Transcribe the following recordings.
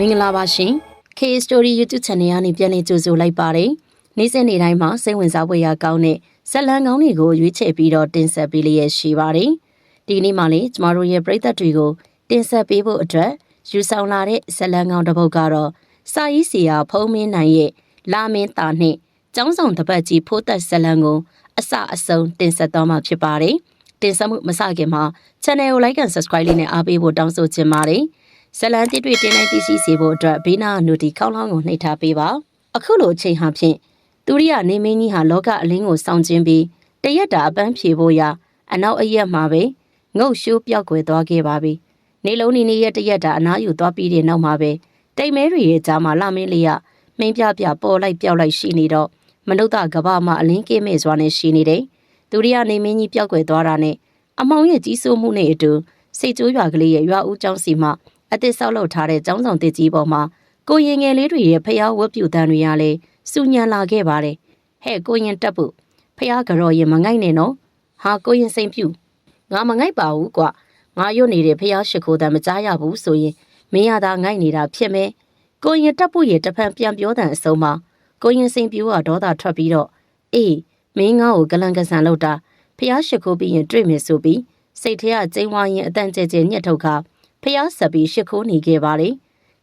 မင်္ဂလာပါရှင် K Story YouTube Channel ကနေပြန်လည်ကြိုဆိုလိုက်ပါတယ်နေ့စဉ်နေ့တိုင်းမှာစိတ်ဝင်စားဖွယ်ရာကောင်းတဲ့ဇတ်လံကောင်းတွေကိုရွေးချယ်ပြီးတော့တင်ဆက်ပေးလျက်ရှိပါတယ်ဒီကနေ့မှလည်းကျမတို့ရဲ့ပရိသတ်တွေကိုတင်ဆက်ပေးဖို့အတွက်ယူဆောင်လာတဲ့ဇတ်လံကောင်းတစ်ပုဒ်ကတော့စာရေးဆရာဖုံးမင်းနိုင်ရဲ့လာမင်းတာနှင့်ကျောင်းဆောင်တပတ်ကြီးဖိုးသက်ဇတ်လံကိုအစအဆုံးတင်ဆက်သွားမှာဖြစ်ပါတယ်တင်ဆက်မှုမစခင်မှာ channel ကို like and subscribe လေးနဲ့အားပေးဖို့တောင်းဆိုချင်ပါတယ် ဇလန်တိတွေ့တင်းတိုင်းသိရှိစေဖို့အတွက်ဘေးနာနူတီခေါင်းလောင်းကိုနှိပ်ထားပေးပါအခုလိုအချိန်ဟာဖြင့်သူရိယနေမင်းကြီးဟာလောကအလင်းကိုစောင့်ခြင်းပြီးတရက်တာအပန်းဖြေဖို့ရာအနောက်အရက်မှာပဲငုတ်ရှိုးပြောက်ွယ်သွားခဲ့ပါပြီနေလုံးနေနေရက်တရက်တာအနားယူသွားပြီးတဲ့နောက်မှာပဲတိမ်မဲတွေရဲ့ကြားမှာလာမင်းလေးကမင်းပြပြပေါ်လိုက်ပြောက်လိုက်ရှိနေတော့မနုဿကဘာမှအလင်းကင်းမဲ့စွာနဲ့ရှိနေတယ်သူရိယနေမင်းကြီးပြောက်ွယ်သွားတာနဲ့အမောင်ရဲ့ကြီးစိုးမှုနဲ့အတူစိတ်ကြိုးရွာကလေးရဲ့ရွာဦးကျောင်းစီမှာ အသစ်ဆောက်လုပ်ထားတဲ့ကျောင်းဆောင်တစ်ကြီးပေါ်မှာကိုရင်ငယ်လေးတွေရဲ့ဖျားဝတ်ပြူတန်းတွေရလဲစူညံလာခဲ့ပါတယ်။ဟဲ့ကိုရင်တက်ဖို့ဖျားကြော်ရင်မငိုက်နဲ့နော်။ဟာကိုရင်စိန်ပြူငါမငိုက်ပါဘူးကွာ။ငါရွတ်နေတဲ့ဖျားရှိခိုးတမ်းမကြားရဘူးဆိုရင်မင်းရတာငိုက်နေတာဖြစ်မယ်။ကိုရင်တက်ဖို့ရဲ့တဖန်ပြန်ပြောတဲ့အဆုံးမှာကိုရင်စိန်ပြူကဒေါသထွက်ပြီးတော့အေးမင်းငါ့ကိုကလန်ကဆန်လောက်တာဖျားရှိခိုးပြီးရင်တွေ့မယ်ဆိုပြီးစိတ်ထဲကကျိန်းဝါရင်အတန်ကျဲကျဲညှက်ထုတ်ခါ ဖျားဆက်ပြီးရှ िख ိုးနေခဲ့ပါလေ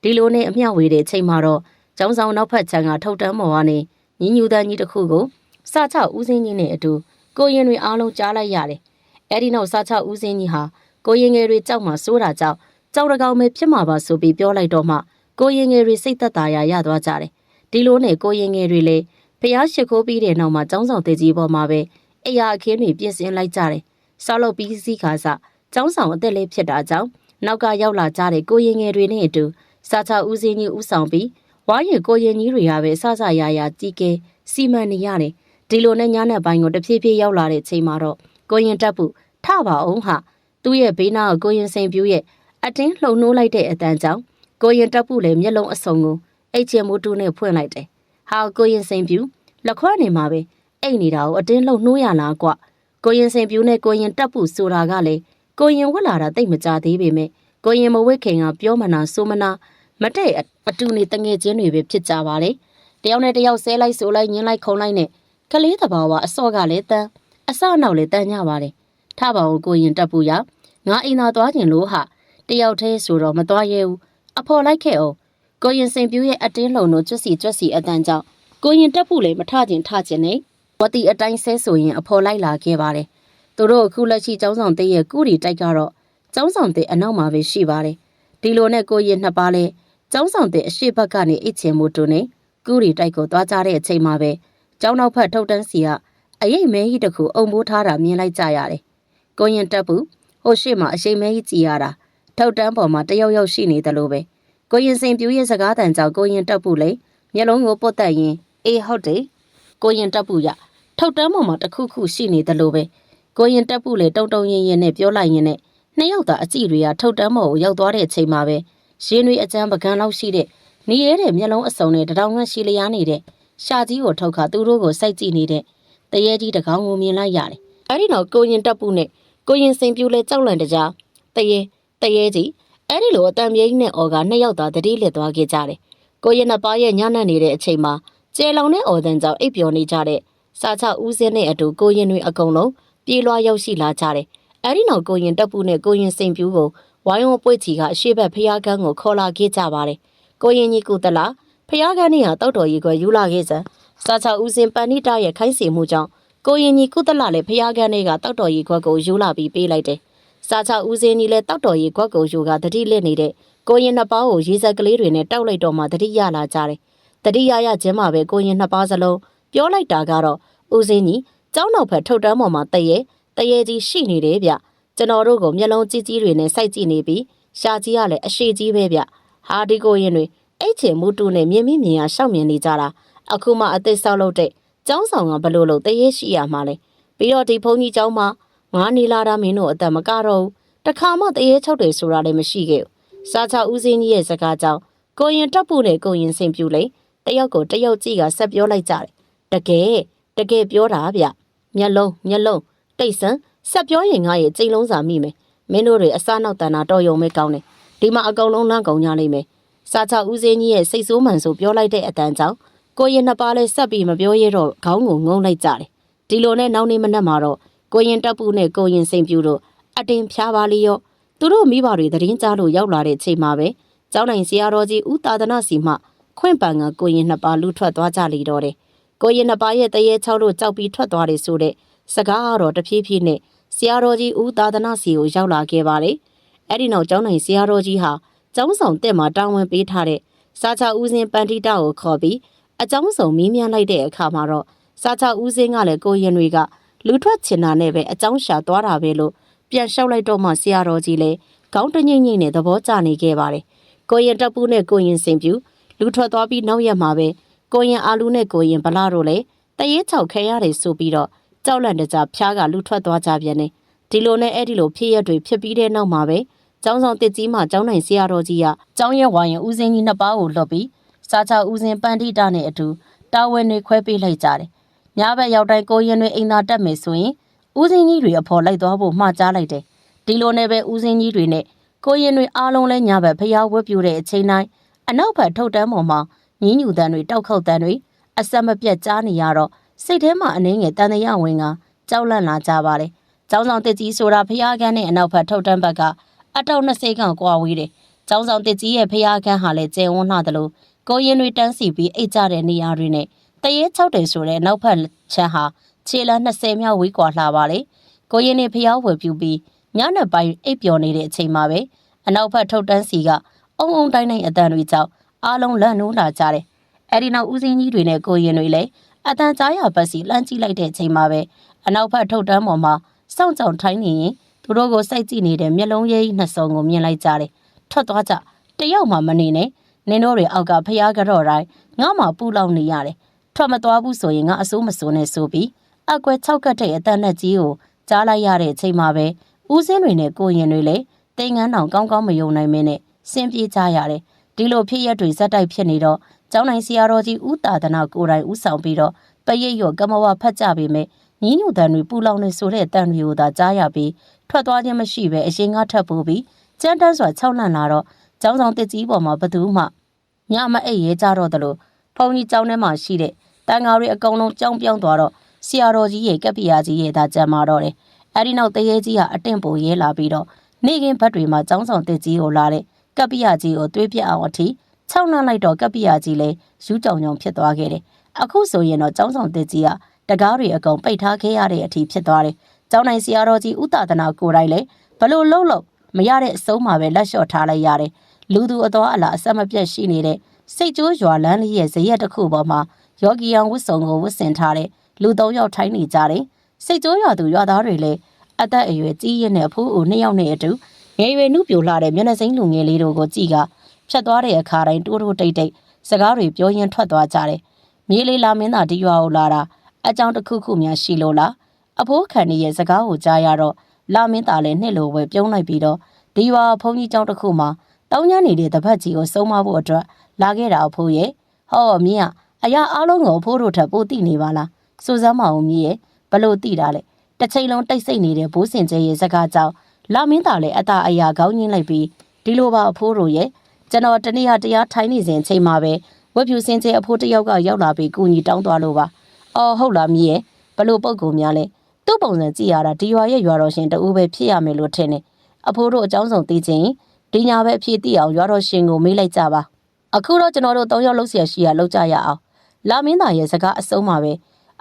ဒီလိုနဲ့အမျှဝေတဲ့ချိန်မှာတော့ကျောင်းဆောင်နောက်ဖက်ခြမ်းကထုတ်တန်းမော်ကနေညီညူတန်းကြီးတစ်ခုကိုစာချဦးစင်းကြီးနဲ့အတူကိုရင်တွေအားလုံးကြားလိုက်ရတယ်အဲ့ဒီနောက်စာချဦးစင်းကြီးဟာကိုရင်ငယ်တွေကြောက်မှစိုးတာကြောက်ကြောက်တကောင်ပဲဖြစ်မှာပါဆိုပြီးပြောလိုက်တော့မှကိုရင်ငယ်တွေစိတ်သက်သာရာရသွားကြတယ်ဒီလိုနဲ့ကိုရင်ငယ်တွေလည်းဖျားရှ िख ိုးပြီးတဲ့နောက်မှာကျောင်းဆောင်တေကြီးပေါ်မှာပဲအရာအခင်းတွေပြင်ဆင်လိုက်ကြတယ်ဆောက်လုပ်ပြီးစီးခါစကျောင်းဆောင်အသက်လေးဖြစ်တာကြောင့် နောက်ကရောက်လာကြတဲ့ကိုရင်ငယ်တွေနဲ့အတူစာချဦးစင်းကြီးဦးဆောင်ပြီးဝါရင်ကိုရင်ကြီးတွေကပဲစစရရကြီးကဲစီမံနေရတယ်ဒီလိုနဲ့ညနေပိုင်းကိုတဖြည်းဖြည်းရောက်လာတဲ့ချိန်မှာတော့ကိုရင်တက်ဖို့ထပါအောင်ဟာသူ့ရဲ့ဘေးနားကိုကိုရင်စိန်ပြူးရဲ့အတင်းလှုံနှိုးလိုက်တဲ့အတန်းကြောင့်ကိုရင်တက်ဖို့လည်းမျက်လုံးအစုံကိုအိတ်ချင်မိုးတူးနဲ့ဖွင့်လိုက်တယ်ဟာကိုရင်စိန်ပြူးလက်ခွနေမှာပဲအိတ်နေတာကိုအတင်းလှုံနှိုးရလားကွကိုရင်စိန်ပြူးနဲ့ကိုရင်တက်ဖို့ဆိုတာကလည်း ကိုရင်ဝက်လာတာတိတ်မကြသေးပေမဲ့ကိုရင်မဝက်ခင်ကပြောမနာဆိုမနာမတဲ့အတူနေတငယ်ချင်းတွေပဲဖြစ်ကြပါလေတယောက်နဲ့တယောက်ဆဲလိုက်ဆိုလိုက်ညင်းလိုက်ခုံလိုက်နဲ့ကလေးတဘာဝအစော့ကလည်းတန်းအစနောက်လည်းတန်းကြပါလေထပါအောင်ကိုရင်တက်ပူရငါအိမ်သာသွားခြင်းလို့ဟာတယောက်တည်းဆိုတော့မသွားရဲဘူးအဖော်လိုက်ခဲ့အောင်ကိုရင်စင်ပြူးရဲ့အတင်းလုံတို့ကျွတ်စီကျွတ်စီအတန်းကြောင့်ကိုရင်တက်ဖို့လည်းမထခြင်းထခြင်းနဲ့ဝတီအတိုင်းဆဲဆိုရင်အဖော်လိုက်လာခဲ့ပါတယ် သူတို့အခုလက်ရှိចောင်းဆောင်တဲ့ရဲ့ကုရီတိုက်ကတော့ចောင်းဆောင်တဲ့အနောက်မှာပဲရှိပါတယ်ဒီလိုနဲ့ကိုရင်နှစ်ပါးလဲចောင်းဆောင်တဲ့အရှိဘက်ကနေအိတ်ချင်မှုတူနေကုရီတိုက်ကိုသွားကြတဲ့အချိန်မှာပဲကျောင်းနောက်ဖက်ထုတ်တန်းစီကအရေးမဲကြီးတစ်ခုအုံမိုးထားတာမြင်လိုက်ကြရတယ်ကိုရင်တက်ဘူးဟိုရှိမှအရှိမဲကြီးကြည်ရတာထုတ်တန်းပေါ်မှာတယောက်ယောက်ရှိနေတယ်လို့ပဲကိုရင်စင်ပြူးရဲ့စကားတန်ကြောင့်ကိုရင်တက်ဘူးလေမျက်လုံးကိုပုတ်တက်ရင်အေးဟုတ်တယ်ကိုရင်တက်ဘူးရထုတ်တန်းပေါ်မှာတခုခုရှိနေတယ်လို့ပဲ ကိုရင်တက်ဘူးလေတုံတုံရင်ရင်နဲ့ပြောလိုက်ရင်နဲ့နှစ်ယောက်သာအကြည့်တွေကထုတ်တန်းမော်ကိုရောက်သွားတဲ့အချိန်မှာပဲရင်းတွေအကျန်းပကံလောက်ရှိတဲ့နေရဲတဲ့မျက်လုံးအစုံနဲ့တတောင်ဝန်းရှိလျားနေတဲ့ရှာကြီးကိုထုတ်ခါသူတို့ကိုစိုက်ကြည့်နေတဲ့တရေကြီးတကောင်ကိုမြင်လိုက်ရတယ်။အဲဒီတော့ကိုရင်တက်ပုနဲ့ကိုရင်စိန်ပြူလဲကြောက်လန့်တကြားတရေတရေကြီးအဲ့ဒီလိုအတံမြိန်းနဲ့အော်ကနှစ်ယောက်သာတတိလက်သွားခဲ့ကြတယ်။ကိုရင်နှစ်ပါးရဲ့ညံ့နေတဲ့အချိန်မှာကျဲလောင်တဲ့အော်တန်ကြောင့်အိပ်ပျော်နေကြတဲ့စာချဦးစင်းနဲ့အတူကိုရင်တွေအကုန်လုံး ပြေးလွှားရောက်ရှိလာကြတယ်။အဲဒီနောက်ကိုရင်တက်ပုနဲ့ကိုရင်စိန်ပြူကိုဝိုင်းဝပွေ့ချီကအရှိဘက်ဖျားကန်းကိုခေါ်လာခဲ့ကြပါတယ်။ကိုရင်ကြီးကုသလာဖျားကန်းနေဟာတောက်တော်ကြီးကယူလာခဲ့စံစာချဦးစင်ပန်နိတရဲ့ခိုင်းစီမှုကြောင့်ကိုရင်ကြီးကုသလာလည်းဖျားကန်းတွေကတောက်တော်ကြီးခွက်ကိုယူလာပြီးပေးလိုက်တယ်။စာချဦးစင်ကြီးလည်းတောက်တော်ကြီးခွက်ကိုယူကတတိလက်နေတဲ့ကိုရင်နှစ်ပါးကိုရေစက်ကလေးတွေနဲ့တောက်လိုက်တော့မှတတိရလာကြတယ်။တတိယရခြင်းမှာပဲကိုရင်နှစ်ပါးစလုံးပြောလိုက်တာကတော့ဦးစင်းကြီး ကျောင်းနောက်ဖက်ထုတ်တန်းပေါ်မှာတရေတရေကြီးရှိနေတယ်ဗျကျွန်တော်တို့ကိုမျက်လုံးကြီးကြီးတွေနဲ့စိုက်ကြည့်နေပြီးရှာကြီးကလည်းအရှိကြီးပဲဗျဟာဒီကိုရင်တွေအိတ်ချင်မှုတူနဲ့မြင်မိမြင်ရရှောက်မြင်နေကြတာအခုမှအသက်ဆောက်လို့တဲ့ကျောင်းဆောင်ကဘလို့လို့တရေရှိရမှာလဲပြီးတော့ဒီဘုန်းကြီးကျောင်းမှာငါးနေလာတာမင်းတို့အသက်မကတော့ဘူးတခါမှတရေချုပ်တယ်ဆိုတာလည်းမရှိခဲ့ဘူးစားချဦးစင်းကြီးရဲ့စကားကြောင့်ကိုရင်တက်ဖို့နဲ့ကိုရင်စင်ပြူလေတယောက်ကိုတယောက်ကြည့်ကဆက်ပြောလိုက်ကြတယ်တကယ်တကယ်ပြောတာဗျ မျက်လုံးမျက်လုံးတိတ်ဆန်းဆက်ပြောရင်ငါရဲ့ကြိမ်လုံးစာမိမယ်မင်းတို့တွေအစားနောက်တန်တာတော်ယုံမဲကောင်းတယ်ဒီမှာအကောင်လုံးလမ်းကုန်ကြလိမ့်မယ်စားချဦးစင်းကြီးရဲ့စိတ်ဆိုးမှန်ဆိုပြောလိုက်တဲ့အတန်ကြောင့်ကိုရင်နှစ်ပါးလဲဆက်ပြီးမပြောရတော့ခေါင်းကိုငုံလိုက်ကြတယ်ဒီလိုနဲ့နောက်နေ့မနက်မှာတော့ကိုရင်တပ်ပုနဲ့ကိုရင်စိန်ပြူတို့အတင်ဖျားပါလီရောသူတို့မိဘတွေသတင်းကြားလို့ရောက်လာတဲ့ချိန်မှာပဲကျောင်းနိုင်ဆရာတော်ကြီးဦးသာသနာစီမှခွင့်ပန်ကကိုရင်နှစ်ပါးလူထွက်သွားကြလေတော့တယ် ကိုရင်နှစ်ပါးရဲ့တရေချောက်လို့ကြောက်ပြီးထွက်သွားတယ်ဆိုတဲ့စကားကတော့တဖြည်းဖြည်းနဲ့ဆရာတော်ကြီးဦးသာသနာစီကိုရောက်လာခဲ့ပါတယ်အဲ့ဒီနောက်ကျောင်းနိုင်ဆရာတော်ကြီးဟာကျောင်းဆောင်တက်မှာတာဝန်ပေးထားတဲ့စာချဦးစင်းပန်တိတာကိုခေါ်ပြီးအကျောင်းဆောင်မီးမြန်းလိုက်တဲ့အခါမှာတော့စာချဦးစင်းကလည်းကိုရင်တွေကလူထွက်ချင်တာနဲ့ပဲအကျောင်းရှာသွားတာပဲလို့ပြန်လျှောက်လိုက်တော့မှဆရာတော်ကြီးလည်းခေါင်းတငိမ့်ငိမ့်နဲ့သဘောကျနေခဲ့ပါတယ်ကိုရင်တပ်ပူးနဲ့ကိုရင်စင်ပြူလူထွက်သွားပြီးနောက်ရက်မှာပဲ ကိုရင်အာလူနဲ့ကိုရင်ဗလာတို့လည်းတရေချောက်ခဲရတယ်ဆိုပြီးတော့ကြောက်လန့်တကြဖျားကလူထွက်သွားကြပြန်တယ်ဒီလိုနဲ့အဲ့ဒီလိုဖြစ်ရက်တွေဖြစ်ပြီးတဲ့နောက်မှာပဲကျောင်းဆောင်တစ်ကြီးမှကျောင်းနိုင်ဆရာတော်ကြီးကကျောင်းရဲဝိုင်းဦးစင်းကြီးနှစ်ပါးကိုလွတ်ပြီးစားချဦးစင်းပန်းတိတာနဲ့အတူတာဝန်တွေခွဲပေးလိုက်ကြတယ်။ညဘက်ရောက်တိုင်းကိုရင်တွေအိမ်သာတက်မယ်ဆိုရင်ဦးစင်းကြီးတွေအဖော်လိုက်သွားဖို့မှာကြားလိုက်တယ်။ဒီလိုနဲ့ပဲဦးစင်းကြီးတွေနဲ့ကိုရင်တွေအားလုံးလဲညဘက်ဖျားဝတ်ပြူတဲ့အချိန်တိုင်းအနောက်ဘက်ထုတ်တန်းပေါ်မှာ ညင်းညူတန်းတွေတောက်ခေါက်တန်းတွေအဆက်မပြတ်ကြားနေရတော့စိတ်ထဲမှာအနှင်းငယ်တန်တရဝင်ကကြောက်လန့်လာကြပါတယ်။ကျောင်းဆောင်တစ်ကြီးဆိုတာဖျားကန်းနဲ့အနောက်ဘက်ထုတ်တန်းဘက်ကအတောက်20ခန့်ကွာဝေးတယ်။ကျောင်းဆောင်တစ်ကြီးရဲ့ဖျားကန်းဟာလည်းကျဲဝန်းလှတယ်လို့ကိုရင်တွေတန်းစီပြီးအိတ်ကြတဲ့နေရာတွေနဲ့တရေ၆တယ်ဆိုတဲ့နောက်ဖက်ချမ်းဟာခြေလမ်း20မြောက်ဝေးကွာလှပါလေ။ကိုရင်တွေဖျားဝယ်ပြူပြီးညနေပိုင်းအိပ်ပျော်နေတဲ့အချိန်မှာပဲအနောက်ဘက်ထုတ်တန်းစီကအုံအုံတိုင်းတိုင်းအတန်တွေကြောင့် အားလုံးလန့်နိုးလာကြတယ်။အဲဒီနောက်ဦးစင်းကြီးတွေနဲ့ကိုရင်တွေလည်းအတန်ကြားရပတ်စီလှမ်းကြည့်လိုက်တဲ့အချိန်မှာပဲအနောက်ဘက်ထုတ်တန်းပေါ်မှာစောင့်ကြောင်ထိုင်းနေရင်သူတို့ကိုစိတ်ကြည့်နေတဲ့မျက်လုံးရိပ်နှစ်စုံကိုမြင်လိုက်ကြတယ်။ထွက်သွားကြတယောက်မှမနေနဲ့နင်တို့တွေအောက်ကဖျားကြတော့တိုင်းငါမှပူလောက်နေရတယ်။ထွက်မသွားဘူးဆိုရင်ငါအစိုးမစိုးနဲ့ဆိုပြီးအကွယ်၆ကတ်တဲ့အတန်နဲ့ကြီးကိုကြားလိုက်ရတဲ့အချိန်မှာပဲဦးစင်းတွေနဲ့ကိုရင်တွေလည်းတိမ်ငန်းတောင်ကောင်းကောင်းမယုံနိုင်မင်းနဲ့ဆင်းပြေးကြရတယ်။ ဒီလိုဖြစ်ရက်တွေဇက်တိုက်ဖြစ်နေတော့ကျောင်းနိုင်ဆရာတော်ကြီးဦးတာဒနာကိုယ်တိုင်ဦးဆောင်ပြီးတော့ပရိတ်ရောကမဝဖတ်ကြပေမဲ့ညီညွတ်တန်တွေပူလောင်နေဆိုတဲ့တန်တွေကိုသာကြားရပြီးထွက်သွားခြင်းမရှိပဲအရင်ကထပ်ပို့ပြီးကြမ်းတမ်းစွာခြောက်လန့်လာတော့ကျောင်းဆောင်တစ်ကြီးပေါ်မှာဘသူမှညမအိပ်ရဲကြတော့တယ်လို့ဖုန်ကြီးကျောင်းထဲမှာရှိတဲ့တန်ဃာတွေအကုန်လုံးကြောင်းပြောင်းသွားတော့ဆရာတော်ကြီးရဲ့ကပ်ပိယာကြီးရဲ့သာကြံမာတော့တယ်အဲဒီနောက်တရေကြီးဟာအတင့်ပိုရဲလာပြီးတော့နေကင်းဘက်တွေမှာကျောင်းဆောင်တစ်ကြီးကိုလာတဲ့ ကပ်ပိယာကြီးကိုတွေးပြအောင်အထိခြောက်နှံ့လိုက်တော့ကပ်ပိယာကြီးလည်းယူးကြောင်ကြောင်ဖြစ်သွားခဲ့တယ်အခုဆိုရင်တော့ကျောင်းဆောင်တစ်ကြီးကတကားတွေအကုန်ပိတ်ထားခဲ့ရတဲ့အထိဖြစ်သွားတယ်ကျောင်းနိုင်ဆရာတော်ကြီးဥတာဒနာကိုယ်တိုင်လည်းဘလို့လှုပ်လှုပ်မရတဲ့အဆုံးမှာပဲလက်လျှော့ထားလိုက်ရတယ်လူသူအတော်အလားအဆက်မပြတ်ရှိနေတဲ့စိတ်ကြိုးရွာလန်းလေးရဲ့ဇရက်တစ်ခုပေါ်မှာယောဂီယံဝတ်စုံကိုဝတ်ဆင်ထားတဲ့လူသုံးယောက်ထိုင်းနေကြတယ်စိတ်ကြိုးရွာသူရွာသားတွေလည်းအသက်အရွယ်ကြီးရင်းနဲ့အဖိုးအိုနှစ်ယောက်နဲ့အတူ ငယ်ရွယ်နှုပြိုလာတဲ့မျက်နှာစိမ်းလူငယ်လေးတို့ကိုကြည့်ကဖြတ်သွားတဲ့အခါတိုင်းတိုးတိုးတိတ်တိတ်စကားတွေပြောရင်းထွက်သွားကြတယ်မြေးလေးလာမင်းသားဒီရွာကိုလာတာအကြောင်းတစ်ခုခုများရှိလို့လားအဖိုးခန်ရဲ့စကားကိုကြားရတော့လာမင်းသားလည်းနှစ်လိုပဲပြုံးလိုက်ပြီးတော့ဒီရွာဘုန်းကြီးကျောင်းတစ်ခုမှာတောင်းညနေတဲ့တပတ်ကြီးကိုစုံမဖို့အတွက်လာခဲ့တာအဖိုးရဲ့ဟောမင်းကအရာအလုံးကိုအဖိုးတို့ထပ်ပို့တိနေပါလားစူစမ်းမအောင်မြည်ရဲ့ဘလို့တိတာလဲတစ်ချိန်လုံးတိတ်ဆိတ်နေတဲ့ဘိုးစင်ကျဲရဲ့စကားကြောင့် လာမင်းသားလည်းအသာအရာကောင်းညင်းလိုက်ပြီးဒီလိုပါအဖိုးတို့ရဲ့ကျွန်တော်တနေ့ဟာတရားထိုင်နေစဉ်ချိန်မှာပဲဝက်ဖြူစင်ကျဲအဖိုးတစ်ယောက်ကရောက်လာပြီးကူညီတောင်းသွားလို့ပါအော်ဟုတ်လားမြည်ရဲ့ဘလို့ပုံကုံများလဲသူ့ပုံစံကြည့်ရတာဒီရွာရဲ့ရွာတော်ရှင်တူပဲဖြစ်ရမယ်လို့ထင်တယ်အဖိုးတို့အကြောင်းဆောင်သိချင်းဒီညာပဲအဖြစ်သိအောင်ရွာတော်ရှင်ကိုမေးလိုက်ကြပါအခုတော့ကျွန်တော်တို့၃ယောက်လှုပ်เสียရှိရလှုပ်ကြရအောင်လာမင်းသားရဲ့စကားအစုံးမှာပဲ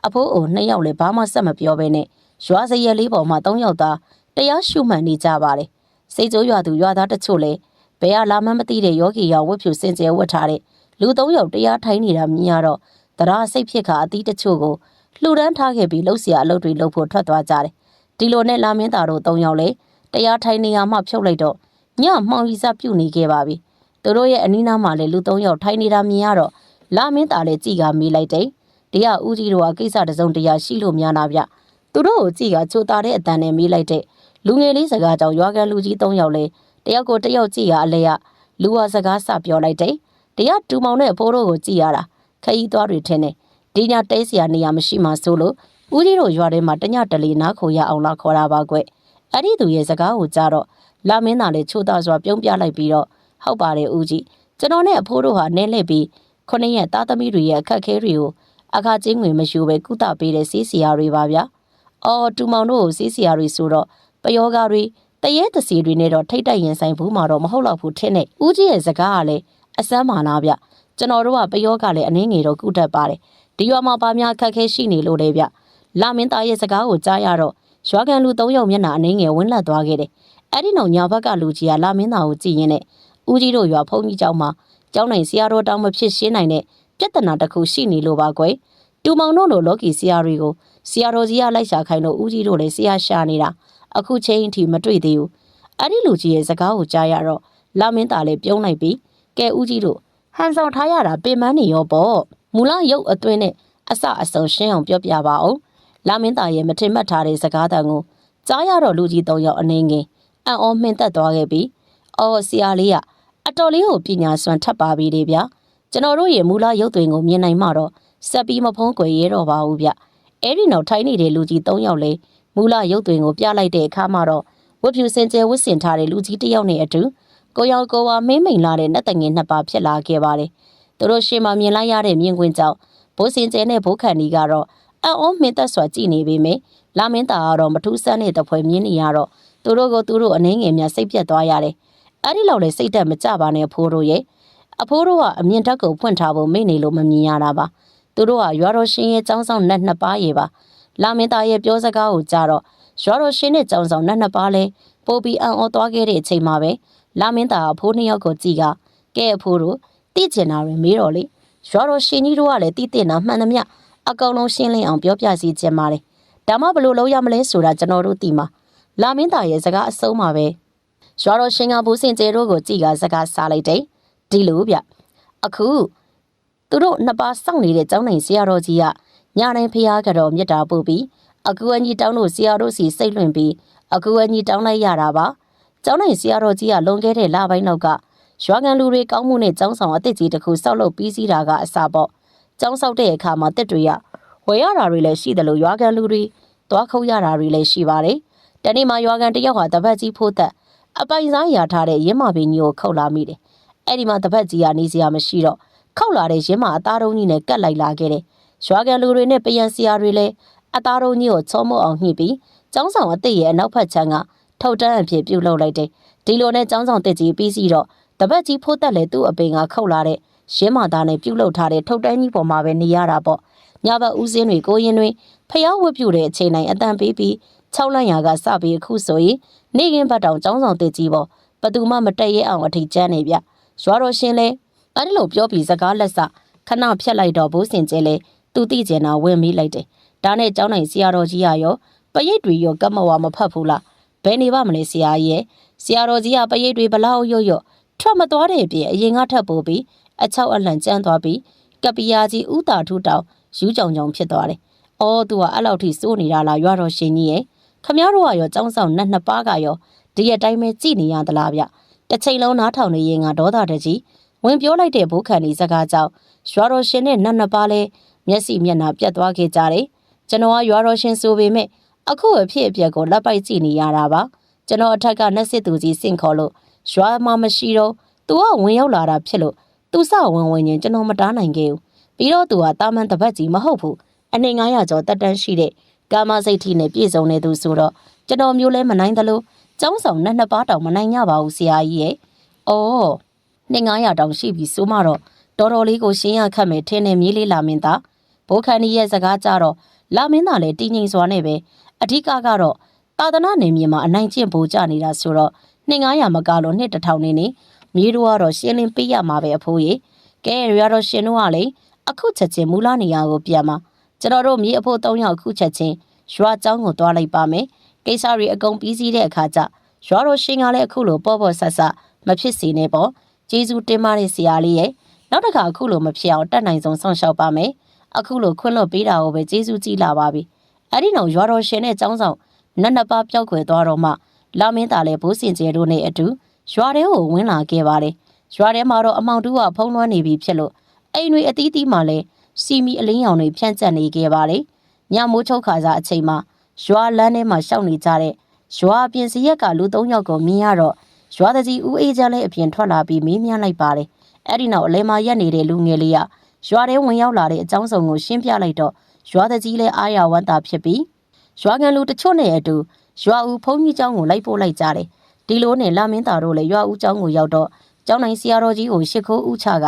အဖိုးအိုနှစ်ယောက်လည်းဘာမှဆက်မပြောဘဲနဲ့ရွာစရဲလေးပေါ်မှာ၃ယောက်သား တရားရှုမှန်နေကြပါတယ်။စိတ်ကြိုးရွာသူရွာသားတချို့လည်းဘယ်ဟာလာမှမသိတဲ့ယောဂီရောက်ဝတ်ဖြူစင်ကြယ်ဝတ်ထားတဲ့လူသုံးယောက်တရားထိုင်နေတာမြင်ရတော့တရားစိတ်ဖြစ်ခါအသီးတချို့ကိုလှူဒန်းထားခဲ့ပြီးလှုပ်ရှားအလုပ်တွေလုပ်ဖို့ထွက်သွားကြတယ်။ဒီလိုနဲ့လာမင်းသားတို့သုံးယောက်လည်းတရားထိုင်နေရမှဖြုတ်လိုက်တော့ညမှောင်ရီစပြုတ်နေခဲ့ပါပြီ။သူတို့ရဲ့အနီးနားမှာလည်းလူသုံးယောက်ထိုင်နေတာမြင်ရတော့လာမင်းသားလည်းကြည်ကမေးလိုက်တယ်။တရားဦးကြီးတို့ကကိစ္စတစုံတရာရှိလို့များနာဗျ။သူတို့ကိုကြည်ကချိုးသားတဲ့အတန်နဲ့မေးလိုက်တဲ့ လူငယ်လေးစကားကြောင့်ရွာကန်လူကြီး၃ယောက်လဲတယောက်ကိုတယောက်ကြည့်ရအလဲရလူဟာစကားစပြောလိုက်တယ်တယောက်တူမောင်နဲ့ဖိုးတို့ကိုကြည့်ရတာခရီးသွားတွေထင်းနေဒီညတိတ်စရာနေရာမရှိမှဆိုလို့ဦးကြီးတို့ရွာထဲမှာတညတလီနားခိုရအောင်လာခေါ်တာပါကွအဲ့ဒီသူရဲ့စကားကိုကြားတော့လာမင်းသားလည်းချိုးသားစွာပြုံးပြလိုက်ပြီးတော့ဟုတ်ပါတယ်ဦးကြီးကျွန်တော်နဲ့အဖိုးတို့ဟာနင်းလက်ပြီးခொနည်းရဲ့သားသမီးတွေရဲ့အခက်ခဲတွေကိုအခါချင်းငွေမရှိဘဲကုသပေးတဲ့စီးစီယာတွေပါဗျာ။အော်တူမောင်တို့ကိုစီးစီယာတွေဆိုတော့ ပယောဂါတွေတရဲတစီတွေနဲ့တော့ထိတ်တိုက်ရင်ဆိုင်ဘူးမှာတော့မဟုတ်တော့ဘူးထင်နဲ့ဦးကြီးရဲ့စကားကလည်းအစမ်းမာလားဗျကျွန်တော်တို့ကပယောဂါလည်းအနည်းငယ်တော့ကုတတ်ပါတယ်ဒီရွာမှာပါများခက်ခဲရှိနေလို့လေဗျလာမင်းသားရဲ့စကားကိုကြားရတော့ရွာကန်လူ၃ယောက်မျက်နှာအနည်းငယ်ဝင်းလက်သွားခဲ့တယ်အဲ့ဒီနောက်ညာဘက်ကလူကြီးကလာမင်းသားကိုကြည့်ရင်းနဲ့ဦးကြီးတို့ရွာဖုန်ကြီးကျောင်းမှာကျောင်းနိုင်ဆရာတော်တောင်းမဖြစ်ရှင်းနိုင်တဲ့ပြဿနာတစ်ခုရှိနေလို့ပါကွယ်တူမောင်တို့လိုလော်ကီဆရာတွေကိုဆရာတော်ကြီးကလိုက်ရှာခိုင်းလို့ဦးကြီးတို့လည်းဆရာရှာနေတာ။ အခုချိန်အထိမတွေ့သေးဘူး။အဲ့ဒီလူကြီးရဲ့စကားကိုကြားရတော့လာမင်းသားလည်းပြုံးလိုက်ပြီးကဲဦးကြီးတို့ဟန်ဆောင်ထားရတာပင်မနေရောပေါ့။မူလရုပ်အသွင်းနဲ့အစအစုံရှင်းအောင်ပြောပြပါအောင်။လာမင်းသားရဲ့မထင်မှတ်ထားတဲ့စကားတန်ကိုကြားရတော့လူကြီး၃ယောက်အနေငယ်အံ့ဩမှင်သက်သွားခဲ့ပြီးအော်ဆရာလေးကအတော်လေးကိုပညာစွမ်းထပ်ပါပြီလေဗျာကျွန်တော်တို့ရဲ့မူလရုပ်သွင်းကိုမြင်နိုင်မှတော့ဆက်ပြီးမဖုံးကွယ်ရတော့ပါဘူးဗျအဲ့ဒီနောက်ထိုင်းနေတဲ့လူကြီး၃ယောက်လေး မူလရုပ်သွင်းကိုပြလိုက်တဲ့အခါမှာတော့ဝတ်ဖြူစင်ကျဲဝတ်ဆင်ထားတဲ့လူကြီးတစ်ယောက်နဲ့အတူကိုယောက်ကိုဝါမင်းမိန်လာတဲ့နတ်တငယ်နှစ်ပါးဖြစ်လာခဲ့ပါတယ်သူတို့ရှေ့မှာမြင်လိုက်ရတဲ့မြင်ကွင်းကြောင့်ဘိုးစင်ကျဲနဲ့ဘိုးခန်ဒီကတော့အံ့ဩမှင်သက်စွာကြည်နေပေမယ့်လာမင်းသားကတော့မထူးဆန်းတဲ့တပွဲမြင်နေရတော့သူတို့ကိုသူတို့အနေငယ်များစိတ်ပြတ်သွားရတယ်။အဲ့ဒီလောက်လေစိတ်တက်မကြပါနဲ့အဖိုးတို့ရဲ့အဖိုးတို့ကအမြင်တက်ကိုဖွင့်ထားဖို့မိနေလို့မမြင်ရတာပါ။သူတို့ကရွာတော်ရှင်ရဲ့ចောင်းဆောင်နတ်နှစ်ပါးရဲ့ပါ။ လာမင်းသားရဲ့ပြောစကားကိုကြားတော့ရွာတော်ရှင်နဲ့ចောင်းဆောင်နတ်နှစ်ပါးလဲပို့ပြီးအံ့ဩသွားခဲ့တဲ့အချိန်မှာပဲလာမင်းသားအဖိုးနှစ်ယောက်ကိုကြည့်ကကဲအဖိုးတို့တိကျင်တာတွေမေးတော့လေရွာတော်ရှင်ကြီးတို့ကလည်းတိတင်တာမှန်သမျှအကောင်လုံးရှင်းလင်းအောင်ပြောပြစီခြင်းပါတယ်။ဒါမှဘလို့လုံးရမလဲဆိုတာကျွန်တော်တို့သိမှာလာမင်းသားရဲ့စကားအဆုံးမှာပဲရွာတော်ရှင်ကဘူးစင်ကျဲတို့ကိုကြည်ကစကားစားလိုက်တယ်ဒီလိုဗျအခုသူတို့နှစ်ပါးစောင့်နေတဲ့ကျောင်းနိုင်ဆရာတော်ကြီးက ညတိုင်းဖျားကတော့မြတ်တာပို့ပြီးအကူအညီတောင်းလို့ဆရာတို့စီစိတ်လွင့်ပြီးအကူအညီတောင်းလိုက်ရတာပါကျောင်းနိုင်ဆရာတော်ကြီးကလွန်ခဲ့တဲ့လပိုင်းလောက်ကရွာကန်လူတွေကောင်းမှုနဲ့ကျောင်းဆောင်အသစ်ကြီးတစ်ခုစောက်လုပ်ပြီးစီးတာကအစပေါ့ကျောင်းဆောက်တဲ့အခါမှာတက်တွေကဝယ်ရတာတွေလည်းရှိတယ်လို့ရွာကန်လူတွေသွားခုတ်ရတာတွေလည်းရှိပါတယ်တနေ့မှရွာကန်တယောက်ဟာတပတ်ကြီးဖိုးသက်အပိုင်စားရထားတဲ့ရင်းမပင်ကြီးကိုခုတ်လာမိတယ်အဲ့ဒီမှာတပတ်ကြီးကနေစရာမရှိတော့ခောက်လာတဲ့ရင်းမအသားတုံးကြီးနဲ့ကတ်လိုက်လာခဲ့တယ် ရွာကန်လူတွေနဲ့ပယံစရာတွေလည်းအသားတုံးကြီးကိုချောမုတ်အောင်ညှိပြီးကျောင်းဆောင်အသစ်ရဲ့အနောက်ဘက်ခြမ်းကထုတ်တန်းအဖြစ်ပြုတ်လုပ်လိုက်တယ်ဒီလိုနဲ့ကျောင်းဆောင်တစ်ကြီးပြီးစီတော့တပတ်ကြီးဖိုးသက်လည်းသူ့အပင်ကခုတ်လာတဲ့ရင်းမသားနဲ့ပြုတ်လုပ်ထားတဲ့ထုတ်တန်းကြီးပေါ်မှာပဲနေရတာပေါ့ညဘက်ဦးစင်းတွေကိုရင်တွေဖျားဝတ်ပြူတဲ့အချိန်တိုင်းအတန်ပေးပြီး၆လန့်ရာကစပြီးအခုဆိုရင်နေကင်းဘတ်တောင်ចောင်းဆောင်တစ်ကြီးပေါ့ဘသူမှမတက်ရဲအောင်အထိတ်ကျန်းနေဗျရွာတော်ရှင်လဲအဲ့ဒီလိုပြောပြီးစကားလက်စခဏဖြတ်လိုက်တော့ဘိုးစင်ကျဲလဲ သူတိကျင်တာဝင်မိလိုက်တယ်ဒါနဲ့ကျောင်းနိုင်ဆရာတော်ကြီးရရောပရိတ်တွေရောကမ္မဝါမဖတ်ဘူးလားဘယ်နေပါမလဲဆရာကြီးရဲ့ဆရာတော်ကြီးကပရိတ်တွေဘလောက်ရွတ်ရွတ်ထွက်မသွားတဲ့အပြင်အရင်ကထပ်ပို့ပြီးအချောက်အလန့်ကျန်းသွားပြီးကပီယာကြီးဥတာထုတောင်ယူးကြောင်ကြောင်ဖြစ်သွားတယ်။အော်သူကအဲ့လောက်ထိစိုးနေတာလားရွာတော်ရှင်ကြီးရဲ့ခမရတို့ကရောចောင်းဆောင်နတ်နှစ်ပါးကရောဒီရက်တိုင်းပဲကြည်နေရသလားဗျ။တစ်ချိန်လုံးနားထောင်နေရင်ကဒေါသတကြီးဝင်ပြောလိုက်တဲ့ဘိုးခန်ဒီစကားကြောင့်ရွာတော်ရှင်နဲ့နတ်နှစ်ပါးလဲ မျက်စိမျက်နှာပြတ်သွားခဲ့ကြတယ်။ကျွန်တော်ကရွာတော်ရှင်ဆိုပေမဲ့အခုအဖြစ်အပျက်ကိုလက်ပိုက်ကြည့်နေရတာပါ။ကျွန်တော်အထက်ကနှက်စစ်သူကြီးစင့်ခေါ်လို့ရွာမှာမရှိတော့သူကဝင်ရောက်လာတာဖြစ်လို့သူစဝင်ဝင်ရင်ကျွန်တော်မတားနိုင်ခဲ့ဘူးပြီးတော့သူကတာမန်တပတ်ကြီးမဟုတ်ဘူးအနှိမ်900ကျော်တက်တန်းရှိတဲ့ကာမစိတ်ထိနဲ့ပြည့်စုံနေသူဆိုတော့ကျွန်တော်မျိုးလဲမနိုင်သလိုကျောင်းဆောင်နဲ့နှစ်ပါးတောင်မနိုင်ကြပါဘူးဆရာကြီးရဲ့။အော်နှိမ်900တောင်ရှိပြီဆိုမှတော့တော်တော်လေးကိုရှင်းရခတ်မယ်ထင်းနေမြေးလေးလာမင်းသား ဘိုးခန္ဒီရဲ့စကားကြတော့လာမင်းသာလည်းတည်ငြိမ်စွာနဲ့ပဲအဓိကကတော့သာသနာနေမြေမှာအနိုင်ကျင့်ဖို့ကြနေတာဆိုတော့နှစ်900မကလို့နှစ်1000နေနေမြေတို့ကတော့ရှင်းလင်းပေးရမှာပဲအဖိုးကြီးကဲရရတော့ရှင်တို့ကလေအခုချက်ချင်းမူလနေရာကိုပြန်မှာကျွန်တော်တို့မြေအဖို့၃ယောက်အခုချက်ချင်းရွာကျောင်းကိုသွားလိုက်ပါမယ်ကိစ္စတွေအကုန်ပြီးစီးတဲ့အခါကျရွာတော်ရှင်ကလည်းအခုလိုပေါ့ပေါ့ဆတ်ဆတ်မဖြစ်စေနဲ့ပေါ့ကျေးဇူးတင်ပါတယ်ဆရာလေးရဲ့နောက်တစ်ခါအခုလိုမဖြစ်အောင်တတ်နိုင်ဆုံးဆောင်ရှောက်ပါမယ် အခုလိုခွင့်လွှတ်ပေးတာကိုပဲကျေးဇူးကြီးလာပါပြီအဲ့ဒီနောက်ရွာတော်ရှင်နဲ့ចောင်းဆောင်နတ်နှစ်ပါးပျောက်ခွေသွားတော့မှလာမင်းသားလည်းဘိုးစင်ကျဲတို့နဲ့အတူရွာထဲကိုဝင်လာခဲ့ပါတယ်ရွာထဲမှာတော့အမောင်တူကဖုံးလွှမ်းနေပြီဖြစ်လို့အိမ်တွေအသီးသီးမှလည်းစီမီအလင်းရောင်တွေဖြန့်ကျက်နေခဲ့ပါတယ်ညမိုးချုပ်ခါစားအချိန်မှာရွာလမ်းထဲမှာရှောက်နေကြတဲ့ရွာပြင်စရက်ကလူ၃ယောက်ကိုမြင်ရတော့ရွာတကြီးဦးအေးချမ်းလေးအပြင်ထွက်လာပြီးမေးမြန်းလိုက်ပါတယ်အဲ့ဒီနောက်အလဲမှာရက်နေတဲ့လူငယ်လေးက ရွာထဲဝင်ရောက်လာတဲ့အကြောင်းစုံကိုရှင်းပြလိုက်တော့ရွာသားကြီးလည်းအားရဝမ်းသာဖြစ်ပြီးရွာခံလူတချို့နဲ့အတူရွာဦးဖုန်ကြီးကျောင်းကိုလိုက်ပို့လိုက်ကြတယ်ဒီလိုနဲ့လာမင်းသားတို့လည်းရွာဦးကျောင်းကိုရောက်တော့ကျောင်းနိုင်ဆရာတော်ကြီးကိုရှ िख ိုးဥချက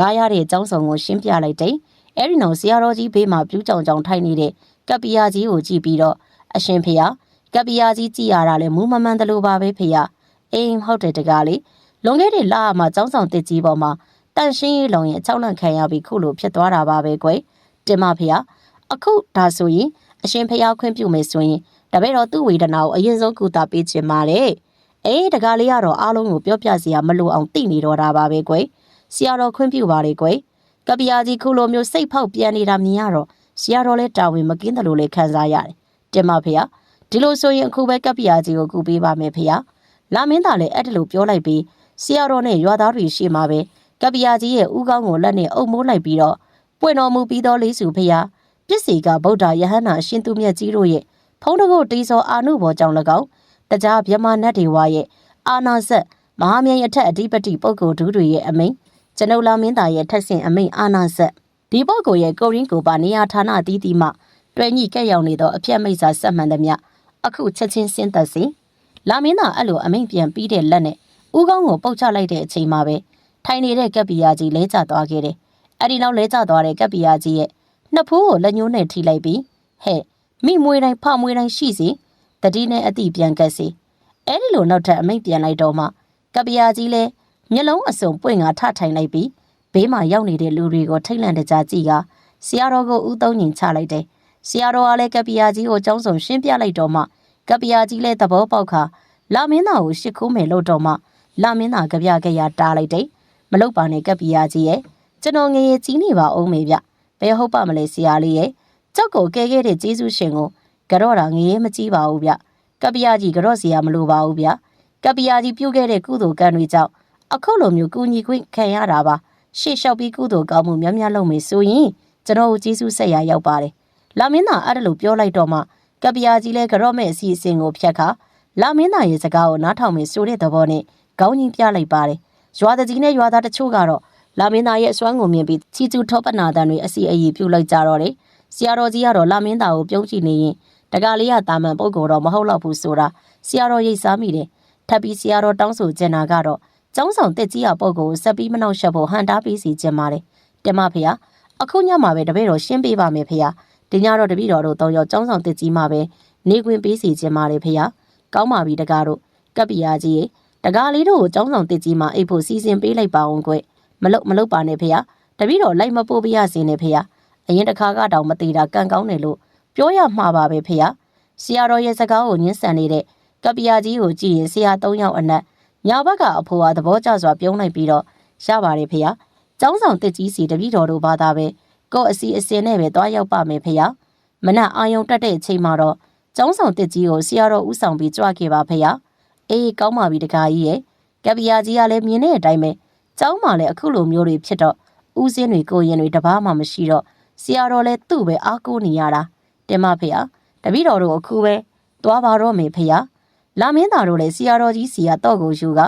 လာရတဲ့အကြောင်းစုံကိုရှင်းပြလိုက်တယ်အဲဒီနောက်ဆရာတော်ကြီးဘေးမှာပြူးကြောင်ကြောင်ထိုင်နေတဲ့ကပ္ပယာကြီးကိုကြည့်ပြီးတော့အရှင်ဖေယားကပ္ပယာကြီးကြည်ရတာလဲမူးမမှန်တယ်လို့ပါပဲဖေယားအိမ်ဟုတ်တယ်တကားလေးလွန်ခဲ့တဲ့လအမှကျောင်းဆောင်တက်ကြီးပေါ်မှာ တန်ရှင်းရေးလုံရင်အချောက်လန့်ခံရပြီးခုလိုဖြစ်သွားတာပါပဲကွယ်တင်မဖေဟာအခုဒါဆိုရင်အရှင်ဖေဟာခွင့်ပြုမယ်ဆိုရင်တပည့်တော်သူ့ဝေဒနာကိုအရင်ဆုံးကုသပေးခြင်းပါတယ်အေးတကားလေးကတော့အားလုံးကိုပြောပြစရာမလိုအောင်တိနေတော့တာပါပဲကွယ်ဆရာတော်ခွင့်ပြုပါလေကွယ်ကပ္ပိယကြီးခုလိုမျိုးစိတ်ဖောက်ပြန်နေတာမြင်ရတော့ဆရာတော်လည်းတာဝန်မကင်းတယ်လို့လည်းခံစားရတယ်တင်မဖေဟာဒီလိုဆိုရင်အခုပဲကပ္ပိယကြီးကိုကူပေးပါမယ်ဖေဟာလာမင်းသားလည်းအဲ့ဒါလိုပြောလိုက်ပြီးဆရာတော်နဲ့ရွာသားတွေရှေ့မှာပဲ ကပ္ပိယကြီးရဲ့ဥကောင်းကိုလက်နဲ့အုပ်မိုးလိုက်ပြီးတော့ပွင့်တော်မူပြီးသောလေးစုဖေဟာပြစ်စီကဗုဒ္ဓယဟန္တာအရှင်သူမြတ်ကြီးတို့ရဲ့ဖုံးတကုတ်တေးစောအာနုဘောကြောင့်၎င်းတကြားမြမနတ်တွေဝါရဲ့အာနာဇက်မဟာမြိုင်အထက်အဓိပတိပုဂ္ဂိုလ်ဒုတွေရဲ့အမိန်ကျွန်ုပ်လာမင်းသားရဲ့ထက်ဆင့်အမိန်အာနာဇက်ဒီပုဂ္ဂိုလ်ရဲ့ကိုရင်းကိုပါနေရာဌာနအသီးသီးမှတွဲညှိကက်ရောက်နေသောအပြတ်မိတ်စာဆက်မှန်သည်မြအခုချက်ချင်းစဉ်းသက်စီလာမင်းသားအဲ့လိုအမိန်ပြန်ပြီးတဲ့လက်နဲ့ဦးကောင်းကိုပုတ်ချလိုက်တဲ့အချိန်မှာပဲ ထိုင်နေတဲ့ကပ်ပီယာကြီးလဲကျသွားခဲ့တယ်အဲ့ဒီနောက်လဲကျသွားတဲ့ကပ်ပီယာကြီးရဲ့နှစ်ဖူးကိုလက်ညှိုးနဲ့ထိလိုက်ပြီးဟဲ့မိမွေတိုင်းဖမွေတိုင်းရှိစီတတိနဲ့အတိပြန်ကက်စီအဲ့ဒီလိုနောက်ထပ်အမိတ်ပြန်လိုက်တော့မှကပ္ပယာကြီးလဲမျက်လုံးအစုံပွင့်ငါထထိုင်လိုက်ပြီးဘေးမှာရောက်နေတဲ့လူတွေကိုထိတ်လန့်တကြားကြည့်ကဆရာတော်ကိုဥသုံးညင်ချလိုက်တယ်ဆရာတော်ကလည်းကပ္ပယာကြီးကိုအကြောင်းစုံရှင်းပြလိုက်တော့မှကပ္ပယာကြီးလည်းသဘောပေါက်ခါလာမင်းသားကိုရှ िख ိုးမယ်လို့တော့မှလာမင်းသားကြပြကြရတားလိုက်တယ် မလုတ်ပါနဲ့ကပ္ပယာကြီးရဲ့ကျွန်တော်ငရေကြီးနေပါအောင်မေဗျဘယ်ဟုတ်ပါမလဲဆရာလေးရဲ့ကြောက်ကိုကဲခဲ့တဲ့ကျေးဇူးရှင်ကိုကြော့တာငရေမကြီးပါဘူးဗျကပ္ပယာကြီးကြော့စီရမလိုပါဘူးဗျကပ္ပယာကြီးပြုတ်ခဲ့တဲ့ကုသိုလ်ကံတွေကြောင့်အခုလိုမျိုးကူညီခွင့်ခံရတာပါရှေ့လျှောက်ပြီးကုသိုလ်ကောင်းမှုများများလုပ်မယ်ဆိုရင်ကျွန်တော်တို့ကျေးဇူးဆက်ရရောက်ပါတယ်လာမင်းသားအဲ့ဒါလိုပြောလိုက်တော့မှကပ္ပယာကြီးလည်းကြော့မဲ့အစီအစဉ်ကိုဖျက်ခါလာမင်းသားရဲ့စကားကိုနားထောင်မယ်ဆိုတဲ့သဘောနဲ့ခေါင်းကြီးပြလိုက်ပါတယ် ရွာတကြီးနဲ့ရွာသားတချို့ကတော့လာမင်းသားရဲ့အစွမ်းကိုမြင်ပြီးချီကျူထောပနာတန်တွေအစီအီပြုတ်လိုက်ကြတော့တယ်ဆရာတော်ကြီးကတော့လာမင်းသားကိုပြုံးကြည့်နေရင်တကားလေးကတာမန်ပုံကောတော့မဟုတ်တော့ဘူးဆိုတာဆရာတော်ရိတ်စားမိတယ်ထပ်ပြီးဆရာတော်တောင်းဆိုကျင်တာကတော့ကျောင်းဆောင်တက်ကြီးရပုံကိုဆက်ပြီးမနှောက်ယှက်ဖို့ဟန်တားပေးစီကျင်ပါတယ်တင်မဖေဟာအခုညမှာပဲတပည့်တော်ရှင်းပေးပါမယ်ဖေဟာဒီညတော့တပည့်တော်တို့တောင်းရောက်ကျောင်းဆောင်တက်ကြီးမှာပဲနေခွင့်ပေးစီကျင်ပါတယ်ဖေဟာကောင်းပါပြီတကားတို့ကပ်ပီယာကြီးရေ တကားလေးတို့ကိုကျောင်းဆောင်တက်ကြီးမှာအိပ်ဖို့စီစဉ်ပေးလိုက်ပါအောင်ကွမလုတ်မလုတ်ပါနဲ့ဖေဟာတပည့်တော်လိုက်မပို့ပြရစီနဲ့ဖေဟာအရင်တစ်ခါကတောင်မသေးတာကံကောင်းတယ်လို့ပြောရမှာပါပဲဖေဟာဆရာတော်ရဲ့စကားကိုညှင်းဆန်နေတဲ့ကပ္ပယာကြီးကိုကြည့်ရင်ဆရာ၃ယောက်အနက်ညာဘက်ကအဖိုးကသဘောကျစွာပြုံးလိုက်ပြီးတော့ရပါတယ်ဖေဟာကျောင်းဆောင်တက်ကြီးစီတပည့်တော်တို့ဘာသာပဲကို့အစီအစဉ်နဲ့ပဲတွားရောက်ပါမယ်ဖေဟာမနက်အာယုံတက်တဲ့အချိန်မှာတော့ကျောင်းဆောင်တက်ကြီးကိုဆရာတော်ဦးဆောင်ပြီးကြွခဲ့ပါဖေဟာ အေးကောင်းပါပြီတခါကြီးရဲ့ကပ္ပယာကြီးကလည်းမြင်တဲ့အတိုင်းပဲကျောင်းမှာလည်းအခုလိုမျိုးတွေဖြစ်တော့ဦးစင်းတွေကိုရင်တွေတပားမှမရှိတော့ဆရာတော်လည်းသူ့ပဲအားကိုးနေရတာတင်မဖေဟာတပည့်တော်တို့အခုပဲသွားပါတော့မေဖေဟာလာမင်းသားတို့လည်းဆရာတော်ကြီးစီကတော့ကိုယူက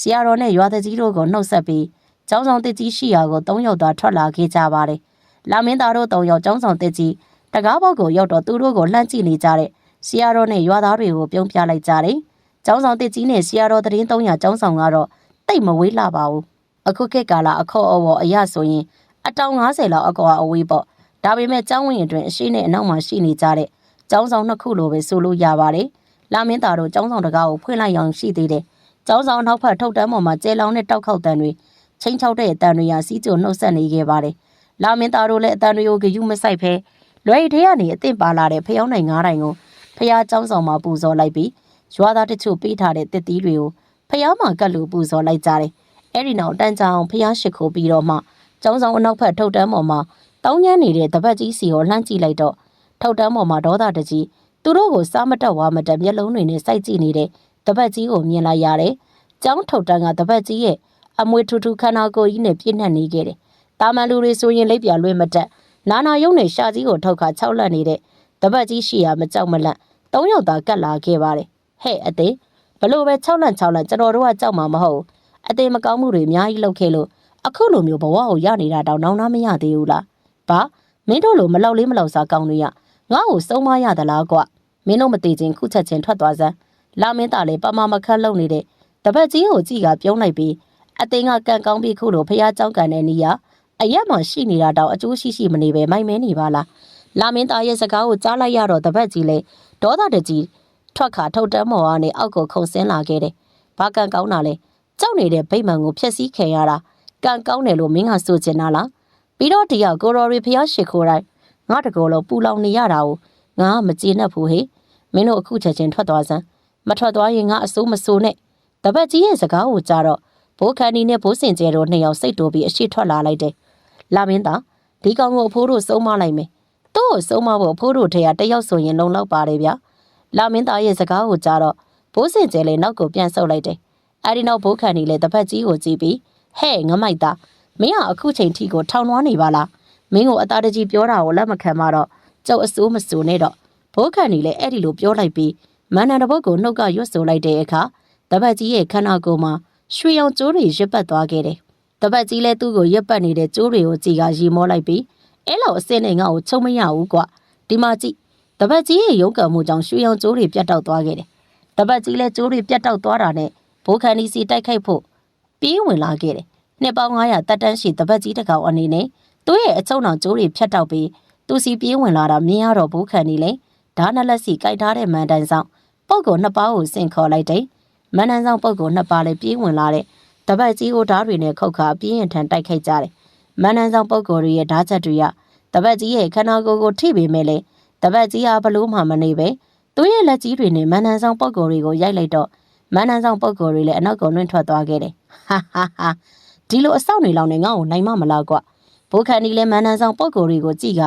ဆရာတော်နဲ့ရွာတကြီးတို့ကိုနှုတ်ဆက်ပြီးကျောင်းဆောင်တစ်ကြီးရှိရာကို၃ယောက်သာထွက်လာခဲ့ကြပါတယ်လာမင်းသားတို့၃ယောက်ကျောင်းဆောင်တစ်ကြီးတကားဘောက်ကိုရောက်တော့သူတို့ကိုလှမ်းကြည့်နေကြတဲ့ဆရာတော်နဲ့ရွာသားတွေကိုပြုံးပြလိုက်ကြတယ် ကျောင်းဆောင်တစ်ကြီးနဲ့ဆရာတော်တရင်300ကျောင်းဆောင်ကတော့တိတ်မဝေးလာပါဘူးအခုခေတ်ကာလအခေါ်အဝေါ်အရဆိုရင်အတောင်90လောက်အကွာအဝေးပေါ့ဒါပေမဲ့ကျောင်းဝင်အတွင်းအရှိနဲ့အနောက်မှာရှိနေကြတဲ့ကျောင်းဆောင်နှစ်ခုလိုပဲဆိုလို့ရပါတယ်။လာမင်းသားတို့ကျောင်းဆောင်တကားကိုဖွင့်လိုက်အောင်ရှိသေးတယ်။ကျောင်းဆောင်နောက်ဖက်ထုတ်တန်းပေါ်မှာကျဲလောင်းနဲ့တောက်ခေါက်တန်တွေချင်းချောက်တဲ့အတန်တွေဟာစီးကြုံနှုတ်ဆက်နေခဲ့ပါတယ်။လာမင်းသားတို့လည်းအတန်တွေကိုဂယုမဆိုင်ဖဲလွယ်ရီထဲကနေအသင့်ပါလာတဲ့ဖျောင်းနိုင်ငားတိုင်ကိုဖျားကျောင်းဆောင်မှာပူဇော်လိုက်ပြီး ရွာသားတချို့ပေးထားတဲ့တစ်သီးတွေကိုဖျားမှာကတ်လူပူဇော်လိုက်ကြတယ်။အဲ့ဒီနောက်တန်းချောင်းဖျားရှိခိုးပြီးတော့မှကျောင်းဆောင်အနောက်ဖက်ထုတ်တန်းပေါ်မှာတောင်းညမ်းနေတဲ့တပတ်ကြီးစီကိုလှမ်းကြည့်လိုက်တော့ထုတ်တန်းပေါ်မှာဒေါသတကြီးသူတို့ကိုစားမတက်ဝါမတက်မျက်လုံးတွေနဲ့စိုက်ကြည့်နေတဲ့တပတ်ကြီးကိုမြင်လိုက်ရတယ်။ကျောင်းထုတ်တန်းကတပတ်ကြီးရဲ့အမွေထူထူခန္ဓာကိုယ်ကြီးနဲ့ပြည့်နှက်နေခဲ့တယ်။တာမန်လူတွေဆိုရင်လက်ပြလွှဲမတက်နာနာယုံနဲ့ရှာကြီးကိုထောက်ခါ၆လက်နေတဲ့တပတ်ကြီးရှိရမကြောက်မလန့်၃ယောက်သာကတ်လာခဲ့ပါတယ်။ ဟဲ့အသေးဘလို့ပဲ6လန့်6လန့်ကျွန်တော်တို့ကကြောက်မှာမဟုတ်အသေးမကောင်းမှုတွေအများကြီးလုပ်ခဲ့လို့အခုလိုမျိုးဘဝကိုရနေတာတောင်နောင်နာမရသေးဘူးလားဘာမင်းတို့လိုမလောက်လေးမလောက်စားကောင်းတွေရငါ့ကိုစုံမရသလားကွမင်းတို့မသေးချင်းခုချက်ချင်းထွက်သွားစမ်းလာမင်းသားလည်းပမာမခန့်လုပ်နေတဲ့တပတ်ကြီးကိုကြည်ကပြုံးလိုက်ပြီးအသိငါကန်ကောင်းပြီးခုလိုဖះကြောင်းကန်တဲ့နီးရအရက်မှရှိနေတာတောင်အကျိုးရှိရှိမနေပဲမိုက်မဲနေပါလားလာမင်းသားရဲ့စကားကိုကြားလိုက်ရတော့တပတ်ကြီးလည်းဒေါသတကြီး ထွက်ခါထုတ်တမ်းမော်ကနေအောက်ကိုခုန်ဆင်းလာခဲ့တယ်ဘာကန်ကောင်းတာလဲကြောက်နေတဲ့ဗိမ္မာန်ကိုဖျက်ဆီးခံရတာကန်ကောင်းတယ်လို့မင်းကဆိုချင်တာလားပြီးတော့ဒီကကိုရော်ရီဖះရှိခိုးတိုင်းငါတကောလုံးပူလောင်နေရတာကိုငါမကျေနပ်ဘူးဟေ့မင်းတို့အခုချက်ချင်းထွက်သွားစမ်းမထွက်သွားရင်ငါအစိုးမစိုးနဲ့တပတ်ကြီးရဲ့စကားကိုကြားတော့ဘိုးခန်နီနဲ့ဘိုးစင်ကျဲတို့နှစ်ယောက်စိတ်တိုးပြီးအရှိထွက်လာလိုက်တယ်လာမင်းသားဒီကောင်ကိုအဖိုးတို့စုံမလိုက်မယ်သူ့ကိုစုံမဖို့အဖိုးတို့ထဲကတယောက်ဆိုရင်လုံလောက်ပါတယ်ဗျာ လာမင်းသားရဲ့စကားကိုကြားတော့ဘိုးစင်ကျဲလည်းနောက်ကိုပြန်ဆုပ်လိုက်တယ်အဲဒီနောက်ဘိုးခန်နီလည်းတပတ်ကြီးကိုကြည့်ပြီးဟဲ့ငမိုက်သားမင်းကအခုချိန်ထိကိုထောင်လွှားနေပါလားမင်းကိုအသားတကြီးပြောတာကိုလက်မခံမှတော့ကျုပ်အစိုးမစိုးနဲ့တော့ဘိုးခန်နီလည်းအဲ့ဒီလိုပြောလိုက်ပြီးမန္တန်တပုတ်ကိုနှုတ်ကရွတ်ဆိုလိုက်တဲ့အခါတပတ်ကြီးရဲ့ခန္ဓာကိုယ်မှာရွှေရောင်ကျိုးတွေရစ်ပတ်သွားခဲ့တယ်။တပတ်ကြီးလည်းသူ့ကိုရစ်ပတ်နေတဲ့ကျိုးတွေကိုကြည်ကရီမောလိုက်ပြီးအဲ့လိုအစင်းနဲ့ငါ့ကိုချုံမရဘူးကွာ။ဒီမှာကြည့် တပတ်ကြီးရဲ့ရုံးကံမှုကြောင့်ရွှေရောင်ကျိုးတွေပြတ်တောက်သွားခဲ့တယ်။တပတ်ကြီးလည်းကျိုးတွေပြတ်တောက်သွားတာနဲ့ဘိုးခန်နီစီတိုက်ခိုက်ဖို့ပြေးဝင်လာခဲ့တယ်။နှစ်ပေါင်း900တက်တန်းရှိတပတ်ကြီးတစ်ကောင်အနေနဲ့သူ့ရဲ့အချုံတော်ကျိုးတွေဖြတ်တောက်ပြီးသူစီပြေးဝင်လာတာမြင်ရတော့ဘိုးခန်နီလည်းဓာတ်နဲ့လက်စီကြိုက်ထားတဲ့မန်တန်ဆောင်ပုတ်ကိုနှစ်ပါးကိုဆင့်ခေါ်လိုက်တယ်။မန်တန်ဆောင်ပုတ်ကိုနှစ်ပါးလည်းပြေးဝင်လာတဲ့တပတ်ကြီးကိုဓာတ်တွေနဲ့ခုတ်ခါပြင်းရင်ထန်တိုက်ခိုက်ကြတယ်။မန်တန်ဆောင်ပုတ်ကိုတွေရဲ့ဓာတ်ချက်တွေကတပတ်ကြီးရဲ့ခန္ဓာကိုယ်ကိုထိပေမဲ့လည်း တပတ်ကြီးဟာဘလို့မှမနေပဲသူ့ရဲ့လက်ကြီးတွေနဲ့မန်တန်ဆောင်ပုတ်ကိုတွေကိုရိုက်လိုက်တော့မန်တန်ဆောင်ပုတ်ကိုတွေလည်းအနောက်ကိုလွင့်ထွက်သွားခဲ့တယ်။ဟာဟာဟာဒီလိုအဆောက်နေလောင်နေငါ့ကိုနိုင်မမလားကွ။ဘိုးခန်ဒီလည်းမန်တန်ဆောင်ပုတ်ကိုတွေကိုကြည့်က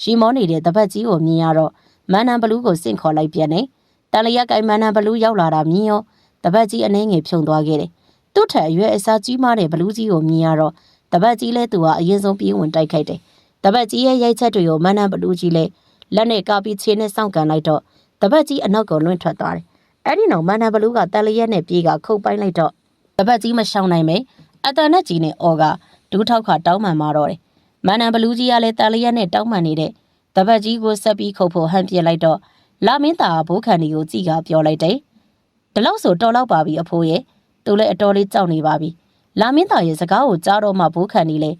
ရှီမောနေတဲ့တပတ်ကြီးကိုမြင်ရတော့မန်နန်ဘလူးကိုစင့်ခေါ်လိုက်ပြန်တယ်။တန်လျက်ကင်မန်နန်ဘလူးရောက်လာတာမြင်ရောတပတ်ကြီးအနှဲငယ်ဖြုံသွားခဲ့တယ်။သူ့ထက်အရွယ်အစားကြီးမားတဲ့ဘလူးကြီးကိုမြင်ရတော့တပတ်ကြီးလဲသူဟာအရင်ဆုံးပြေးဝင်တိုက်ခိုက်တယ်။တပတ်ကြီးရဲ့ရိုက်ချက်တွေကိုမန်နန်ဘလူးကြီးလဲ လက်နဲ့ကာပြီးခြေနဲ့စောင့်ကန်လိုက်တော့တပတ်ကြီးအနောက်ကိုလွင့်ထွက်သွားတယ်။အဲ့ဒီနောက်မန်နန်ဘလူးကတန်လျက်နဲ့ပြေးကခုတ်ပိုင်းလိုက်တော့တပတ်ကြီးမရှောင်နိုင်ပဲအတန်နဲ့ကြီးနဲ့အော်ကဒူးထောက်ခါတောင်းမှန်มาတော့တယ်။မန်နန်ဘလူးကြီးကလည်းတန်လျက်နဲ့တောင်းမှန်နေတဲ့တပတ်ကြီးကိုဆက်ပြီးခုတ်ဖို့ဟန်ပြစ်လိုက်တော့လာမင်းသားဘိုးခန်ဒီကိုကြည်ကပြောလိုက်တယ်။ဒီလောက်ဆိုတော်လောက်ပါပြီအဖိုးရဲ့သူလည်းအတော်လေးကြောက်နေပါပြီ။လာမင်းသားရဲ့စကားကိုကြားတော့မှဘိုးခန်ဒီလေ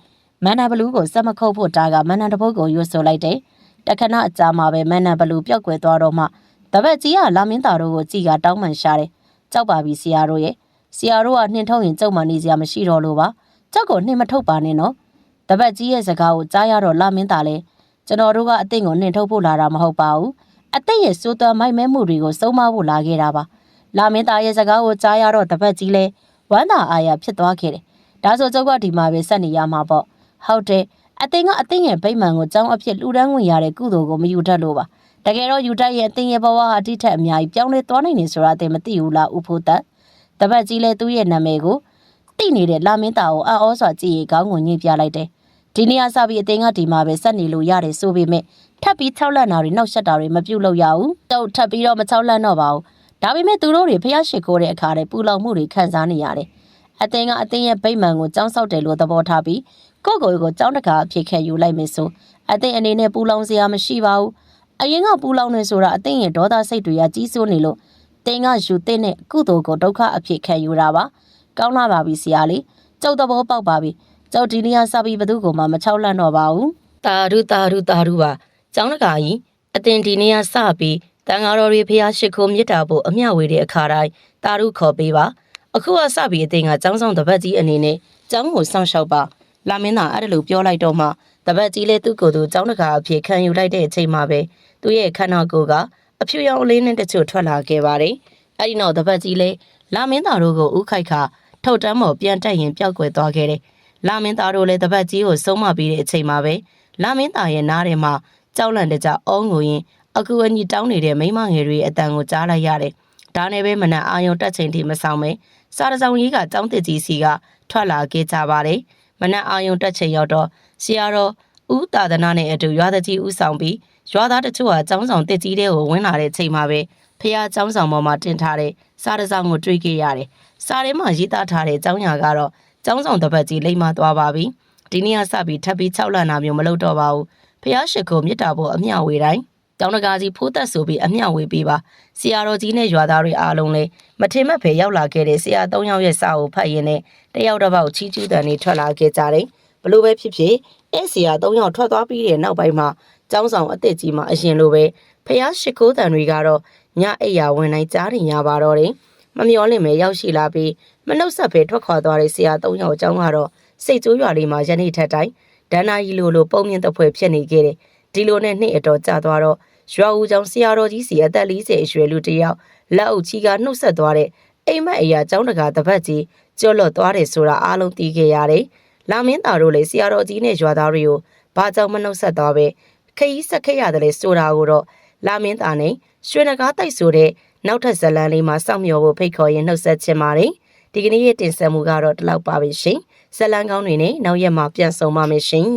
မန်နန်ဘလူးကိုဆက်မခုတ်ဖို့တာကမန်နန်တပုတ်ကိုရွတ်ဆိုလိုက်တယ်။ တခဏအကြာမှာပဲမန်နန်ဘလူးပျောက်ကွယ်သွားတော့မှတပတ်ကြီးကလာမင်းသားတို့ကိုကြည်ကတောင်းပန်ရှာတယ်။ကြောက်ပါပြီဆရာတို့ရဲ့ဆရာတို့ကနှင်ထုတ်ရင်ကြောက်မှနေစရာမရှိတော့လို့ပါ။ကြောက်ကိုနှင်မထုတ်ပါနဲ့နော်။တပတ်ကြီးရဲ့စကားကိုကြားရတော့လာမင်းသားလည်းကျွန်တော်တို့ကအသင့်ကိုနှင်ထုတ်ဖို့လာတာမဟုတ်ပါဘူးအသင့်ရဲ့စိုးသွမ်းမိုက်မဲမှုတွေကိုစုံမဖို့လာခဲ့တာပါလာမင်းသားရဲ့စကားကိုကြားရတော့တပတ်ကြီးလဲဝမ်းသာအားရဖြစ်သွားခဲ့တယ်ဒါဆိုကျုပ်ကဒီမှာပဲဆက်နေရမှာပေါ့ဟုတ်တယ် အသင်ကအသင်ရဲ့ဗိမာန်ကိုကြောင်းအဖြစ်လှူဒန်းဝင်ရတဲ့ကုသိုလ်ကိုမယူတတ်လို့ပါတကယ်တော့ယူတတ်ရဲ့အသင်ရဲ့ဘဝဟာအတိတ်ထက်အများကြီးပြောင်းလဲသွားနိုင်နေဆိုတာအသင်မသိဘူးလားဥဖို့သက်တပတ်ကြီးလဲသူ့ရဲ့နာမည်ကိုတိနေတဲ့လာမင်းသားကိုအံ့ဩစွာကြည့်ရကောင်းကိုညှိပြလိုက်တယ်ဒီနေ့အစပြီးအတင်းကဒီမှာပဲဆက်နေလို့ရတယ်ဆိုပေမဲ့ထပ်ပြီး၆လက်နာတွေနောက်ဆက်တာတွေမပြုတ်လို့ရဘူးတော့ထပ်ပြီးတော့မ၆လက်တော့ပါဘူးဒါပေမဲ့သူတို့တွေဖျားရှိခိုးတဲ့အခါတွေပူလောင်မှုတွေခံစားနေရတယ်အတင်းကအတင်းရဲ့ဗိမာန်ကိုကြောင်းဆောက်တယ်လို့သဘောထားပြီး ကိုယ့်ကိုယ်ကိုကြောင်းတကာအဖြစ်ခဲယူလိုက်မယ်ဆိုအတင်းအနေနဲ့ပူလောင်စရာမရှိပါဘူးအရင်ကပူလောင်နေဆိုတာအတင်းရဲ့ဒေါသစိတ်တွေကကြီးစိုးနေလို့တင်းကယူတဲ့နဲ့ကုသိုလ်ကိုဒုက္ခအဖြစ်ခံယူတာပါကောင်းလာပါပြီဆရာလေးကျုပ်သဘောပေါက်ပါပြီကျောက်ဒီနီယာစပြီးဘသူကိုမှမချောက်လန့်တော့ပါဘူးတာရုတာရုတာရုပါကျောင်းတကာကြီးအတင်ဒီနီယာစပြီးတန်ဃာတော်တွေဖះရှိခိုးမြစ်တာဖို့အမျှဝေတဲ့အခါတိုင်းတာရုခေါ်ပေးပါအခုကစပြီးအတင်ကကျောင်းဆောင်တပတ်ကြီးအနေနဲ့ကျောင်းကိုစောင့်ရှောက်ပါ လာမင်းသားအဲ့ဒါလိုပြောလိုက်တော့မှတပတ်ကြီးလည်းသူ့ကိုယ်သူကျောင်းတကာအဖြစ်ခံယူလိုက်တဲ့အချိန်မှာပဲသူ့ရဲ့ခန္ဓာကိုယ်ကအဖြူရောင်အလေးနဲ့တချို့ထွက်လာခဲ့ပါတယ်အဲ့ဒီနောက်တပတ်ကြီးလည်းလာမင်းသားတို့ကိုဥခိုက်ခထုတ်တမ်းပေါ်ပြန်တက်ရင်ပျောက်ကွယ်သွားခဲ့တယ်လာမင်းသားတို့လည်းတပတ်ကြီးကိုဆုံးမပြီးတဲ့အချိန်မှာပဲလာမင်းသားရဲ့နားထဲမှာကြောက်လန့်တကြအောင်းငိုရင်အခုအညီတောင်းနေတဲ့မိမငယ်တွေအတန်ကိုကြားလိုက်ရတယ်။ဒါနဲ့ပဲမနက်အာယုံတက်ချိန်ထိမဆောင်ပဲစားတစောင်းကြီးကចောင်းတစ်ကြီးစီကထွက်လာခဲ့ကြပါတယ်။ မနက်အာယုံတက်ချိန်ရောက်တော့ဆရာတော်ဦးတာသနာနဲ့အတူရွာသားကြီးဦးဆောင်ပြီးရွာသားတချို့ကចောင်းဆောင်တစ်ကြီးတဲ့ကိုဝင်လာတဲ့ချိန်မှာပဲဖះចောင်းဆောင်ပေါ်မှာတင်ထားတဲ့စားတစောင်းကိုတွေ့ခဲ့ရတယ်။စားထဲမှာရေးသားထားတဲ့ចောင်းညာကတော့ ကျောင်းဆောင်တစ်ပတ်ကြီးလိမ့်မသွားပါပြီဒီနေ့ကစပြီးထပ်ပြီး6လနာမျိုးမလုပ်တော့ပါဘူးဖះရှိခိုမြစ်တာဖို့အမျှဝေတိုင်း ကျောင်းတကာကြီးဖိုးသက်ဆိုပြီးအမျှဝေပေးပါဆရာတော်ကြီးနဲ့ရွာသားတွေအားလုံးလည်းမထင်မှတ်ပဲရောက်လာခဲ့တဲ့ဆရာ၃ယောက်ရဲ့စာကိုဖတ်ရင်းနဲ့တယောက်တစ်ပေါက်ချီးကျူးတန်တွေထွက်လာခဲ့ကြတယ်ဘလို့ပဲဖြစ်ဖြစ်အဲ့ဆရာ၃ယောက်ထွက်သွားပြီးတဲ့နောက်ပိုင်းမှာကျောင်းဆောင်အစ်စ်ကြီးမှာအရင်လိုပဲဖះရှိခိုးတန်တွေကတော့ညအိယာဝင်တိုင်းကြားနေရပါတော့တယ်မမျောလင့်မဲရောက်ရှိလာပြီးမနှုတ်ဆက်ပဲထွက်ခွာသွားတဲ့ဆရာ၃ယောက်အကြောင်းကတော့စိတ်ကြိုးရွာလေးမှာယနေ့ထက်တိုင်းဒဏ္ဍာရီလိုလိုပုံမြင့်တစ်ဖွဲဖြစ်နေခဲ့တယ် ဒီလိုနဲ့နှစ်အတော်ကြာသွားတော့ရွာဦးကျောင်းဆရာတော်ကြီးစီအသက်40အရွယ်လူတစ်ယောက်လက်အုပ်ချီကနှုတ်ဆက်သွားတဲ့အိမ်မက်အရာကျောင်းတကာတပတ်ကြီးကျွတ်လွတ်သွားတယ်ဆိုတာအားလုံးသိခဲ့ရတယ်လာမင်းသားတို့လည်းဆရာတော်ကြီးနဲ့ရွာသားတွေကိုဘာကြောင့်မနှုတ်ဆက်သွားပဲခရီးဆက်ခဲ့ရတယ်လေဆိုတာကိုတော့လာမင်းသားနဲ့ရွှေနဂါးတိုက်ဆိုတဲ့နောက်ထပ်ဇလန်လေးမှာစောင့်မျှော်ဖို့ဖိတ်ခေါ်ရင်နှုတ်ဆက်ချင်ပါတယ်ဒီကနေ့ရဲ့တင်ဆက်မှုကတော့ဒီလောက်ပါပဲရှင်ဇလန်ကောင်းတွေနဲ့နောက်ရက်မှာပြန်ဆုံပါမယ်ရှင်